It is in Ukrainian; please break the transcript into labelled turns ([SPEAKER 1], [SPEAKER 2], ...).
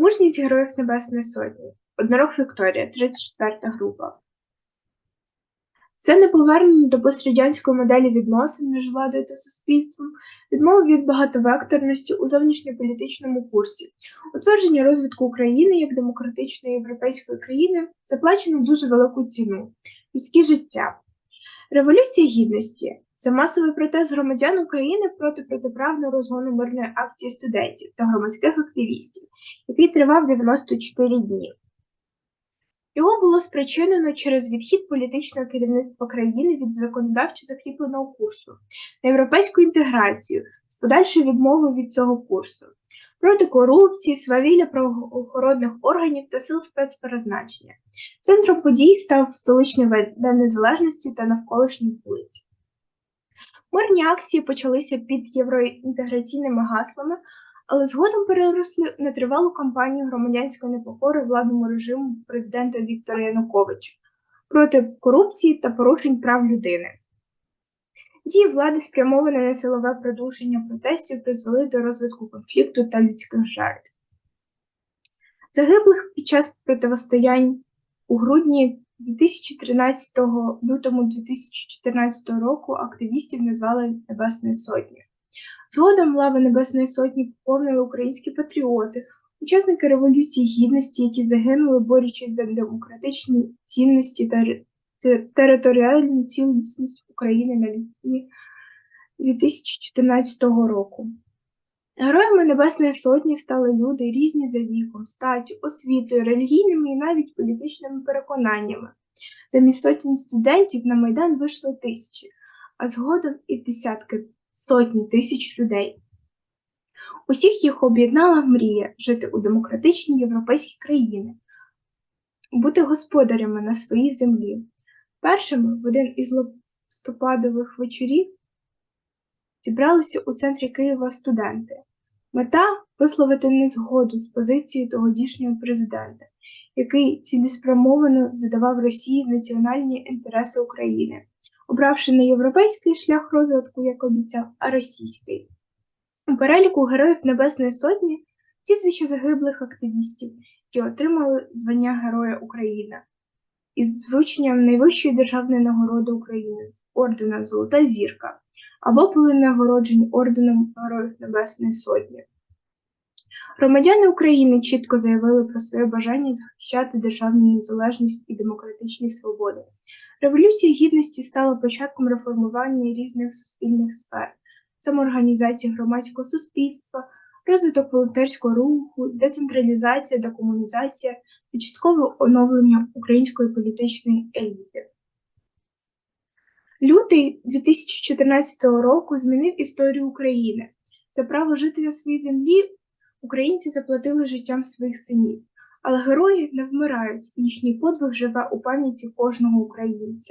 [SPEAKER 1] Мужність Героїв Небесної Сотні. Однорог Вікторія, 34 група. Це неповернення до пострадянської моделі відносин між владою та суспільством, відмова від багатовекторності у зовнішньополітичному курсі, утвердження розвитку України як демократичної європейської країни заплачено дуже велику ціну людське життя. Революція гідності це масовий протест громадян України проти протиправного розгону мирної акції студентів та громадських активістів, який тривав 94 дні. Його було спричинено через відхід політичного керівництва країни від законодавчо закріпленого курсу на європейську інтеграцію з подальшою відмовою від цього курсу, проти корупції, свавілля правоохоронних органів та сил спецпризначення. Центром подій став столичний Майдан Незалежності та навколишні вулиці. Мирні акції почалися під євроінтеграційними гаслами, але згодом переросли в нетривалу кампанію громадянської непокори владному режиму президента Віктора Януковича проти корупції та порушень прав людини. Дії влади, спрямовані на силове придушення протестів, призвели до розвитку конфлікту та людських жертв. Загиблих під час протистоянь у грудні 2013 лютому 2014 року активістів назвали Небесною Сотнею. Згодом лави Небесної Сотні поповнили українські патріоти, учасники Революції Гідності, які загинули, борючись за демократичні цінності та територіальну цілісність України на війні 2014 року. Героями Небесної Сотні стали люди різні за віком, статтю, освітою, релігійними і навіть політичними переконаннями. Замість сотень студентів на Майдан вийшли тисячі, а згодом і десятки сотні тисяч людей. Усіх їх об'єднала мрія жити у демократичній європейській країні, бути господарями на своїй землі. Першими в один із листопадових вечорів зібралися у центрі Києва студенти. Мета висловити незгоду з позицією тодішнього президента, який цілеспрямовано задавав Росії національні інтереси України, обравши не європейський шлях розвитку, як обіцяв, а російський. У переліку Героїв Небесної Сотні прізвища загиблих активістів, які отримали звання Героя України із звученням найвищої державної нагороди України ордена Золота Зірка або були нагороджені орденом Героїв Небесної Сотні. Громадяни України чітко заявили про своє бажання захищати державну незалежність і демократичні свободи. Революція Гідності стала початком реформування різних суспільних сфер, самоорганізації громадського суспільства, розвиток волонтерського руху, децентралізація, декомунізація та часткове оновлення української політичної еліти. Лютий 2014 року змінив історію України. За право жити на своїй землі українці заплатили життям своїх синів, але герої не вмирають, їхній подвиг живе у пам'яті кожного українця.